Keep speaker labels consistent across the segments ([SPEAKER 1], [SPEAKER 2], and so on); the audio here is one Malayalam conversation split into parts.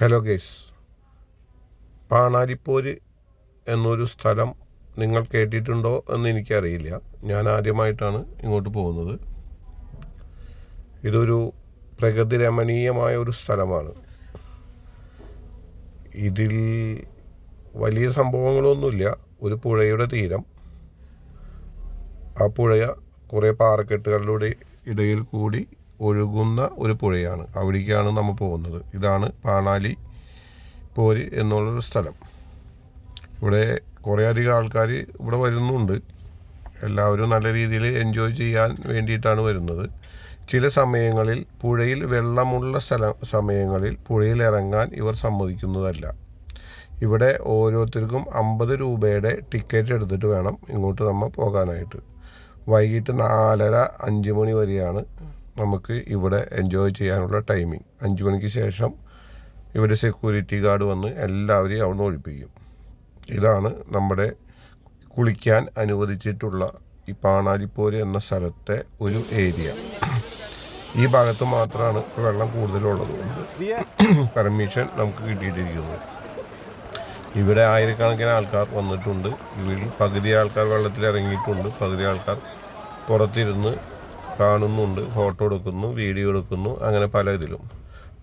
[SPEAKER 1] ഹലോ ഗേസ് പാണാരിപ്പോര് എന്നൊരു സ്ഥലം നിങ്ങൾ കേട്ടിട്ടുണ്ടോ എന്ന് എനിക്കറിയില്ല. ഞാൻ ആദ്യമായിട്ടാണ് ഇങ്ങോട്ട് പോകുന്നത്. ഇതൊരു പ്രകൃതി രമണീയമായ ഒരു സ്ഥലമാണ്. ഇതിൽ വലിയ സംഭവങ്ങളൊന്നുമില്ല. ഒരു പുഴയുടെ തീരം. ആ പുഴയ കുറേ പാറക്കെട്ടുകളിലൂടെ ഇടയിൽ കൂടി ഒഴുകുന്ന ഒരു പുഴയാണ്. അവിടേക്കാണ് നമ്മൾ പോകുന്നത്. ഇതാണ് പാണാലി പോര് എന്നുള്ളൊരു സ്ഥലം. ഇവിടെ കുറേ അധികം ആൾക്കാർ ഇവിടെ വരുന്നുണ്ട്. എല്ലാവരും നല്ല രീതിയിൽ എൻജോയ് ചെയ്യാൻ വേണ്ടിയിട്ടാണ് വരുന്നത്. ചില സമയങ്ങളിൽ പുഴയിൽ വെള്ളമുള്ള സ്ഥല സമയങ്ങളിൽ പുഴയിൽ ഇറങ്ങാൻ ഇവർ സമ്മതിക്കുന്നതല്ല. ഇവിടെ ഓരോരുത്തർക്കും അമ്പത് രൂപയുടെ ടിക്കറ്റ് എടുത്തിട്ട് വേണം ഇങ്ങോട്ട് നമ്മൾ പോകാനായിട്ട്. വൈകിട്ട് നാലര അഞ്ച് മണി വരെയാണ് നമുക്ക് ഇവിടെ എൻജോയ് ചെയ്യാനുള്ള ടൈമിംഗ് അഞ്ച് മണിക്ക് ശേഷം ഇവിടെ സെക്യൂരിറ്റി ഗാർഡ് വന്ന് എല്ലാവരെയും അവിടെ നിന്ന് ഒഴിപ്പിക്കും. ഇതാണ് നമ്മുടെ കുളിക്കാൻ അനുവദിച്ചിട്ടുള്ള ഈ പാണാലിപ്പോര് എന്ന സ്ഥലത്തെ ഒരു ഏരിയ ഈ ഭാഗത്ത് മാത്രമാണ് വെള്ളം കൂടുതലുള്ളത്. പെർമിഷൻ നമുക്ക് കിട്ടിയിട്ടിരിക്കുന്നത്. ഇവിടെ ആയിരക്കണക്കിന് ആൾക്കാർ വന്നിട്ടുണ്ട്. ഇവരിൽ പകുതി ആൾക്കാർ വെള്ളത്തിൽ ഇറങ്ങിയിട്ടുണ്ട് പകുതി ആൾക്കാർ പുറത്തിരുന്ന് കാണുന്നുണ്ട് ഫോട്ടോ എടുക്കുന്നു വീഡിയോ എടുക്കുന്നു അങ്ങനെ പല ഇതിലും.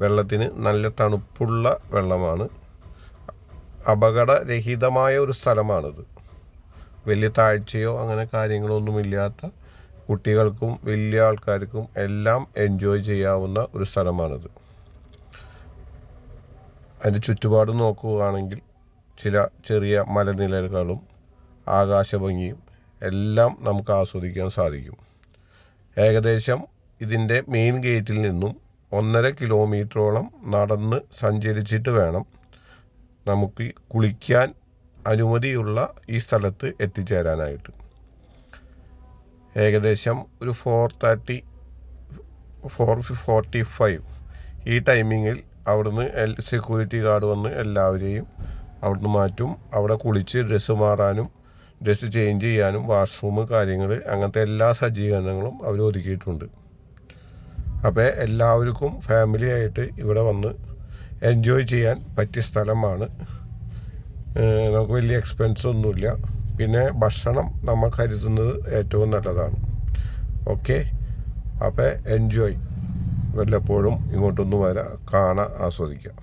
[SPEAKER 1] വെള്ളത്തിന് നല്ല തണുപ്പുള്ള വെള്ളമാണ്. അപകടരഹിതമായ ഒരു സ്ഥലമാണിത്. വലിയ താഴ്ചയോ അങ്ങനെ കാര്യങ്ങളൊന്നുമില്ലാത്ത കുട്ടികൾക്കും വലിയ ആൾക്കാർക്കും എല്ലാം എൻജോയ് ചെയ്യാവുന്ന ഒരു സ്ഥലമാണിത്. അതിന്റെ ചുറ്റുപാട് നോക്കുകയാണെങ്കിൽ ചില ചെറിയ മലനിലകളും ആകാശഭംഗിയും എല്ലാം നമുക്ക് ആസ്വദിക്കാൻ സാധിക്കും. ഏകദേശം ഇതിന്റെ മെയിൻ ഗേറ്റിൽ നിന്നും ഒന്നര കിലോമീറ്ററോളം നടന്ന് സഞ്ചരിച്ചിട്ട് വേണം നമുക്ക് കുളിക്കാൻ അനുമതിയുള്ള ഈ സ്ഥലത്ത് എത്തിച്ചേരാനായിട്ട്. ഏകദേശം ഒരു four thirty four forty five ഈ ടൈമിങ്ങിൽ അവിടുന്ന് സെക്യൂരിറ്റി ഗാർഡ് വന്ന് എല്ലാവരെയും അവിടുന്ന് മാറ്റും. അവിടെ കുളിച്ച് ഡ്രസ്സ് മാറാനും ഡ്രസ്സ് ചേഞ്ച് ചെയ്യാനും വാഷ്റൂം കാര്യങ്ങൾ അങ്ങനത്തെ എല്ലാ സജ്ജീകരണങ്ങളും അവർ ഒതുക്കിയിട്ടുണ്ട് അപ്പോൾ എല്ലാവർക്കും ഫാമിലി ആയിട്ട് ഇവിടെ വന്ന് എൻജോയ് ചെയ്യാൻ പറ്റിയ സ്ഥലമാണ്. നമുക്ക് വലിയ എക്സ്പെൻസ് ഒന്നുമില്ല. പിന്നെ ഭക്ഷണം നമ്മൾ കരുതുന്നത് ഏറ്റവും നല്ലതാണ്. ഓക്കെ അപ്പോൾ എൻജോയ് വല്ലപ്പോഴും ഇങ്ങോട്ടൊന്ന് വരാം കാണാൻ ആസ്വദിക്കാം.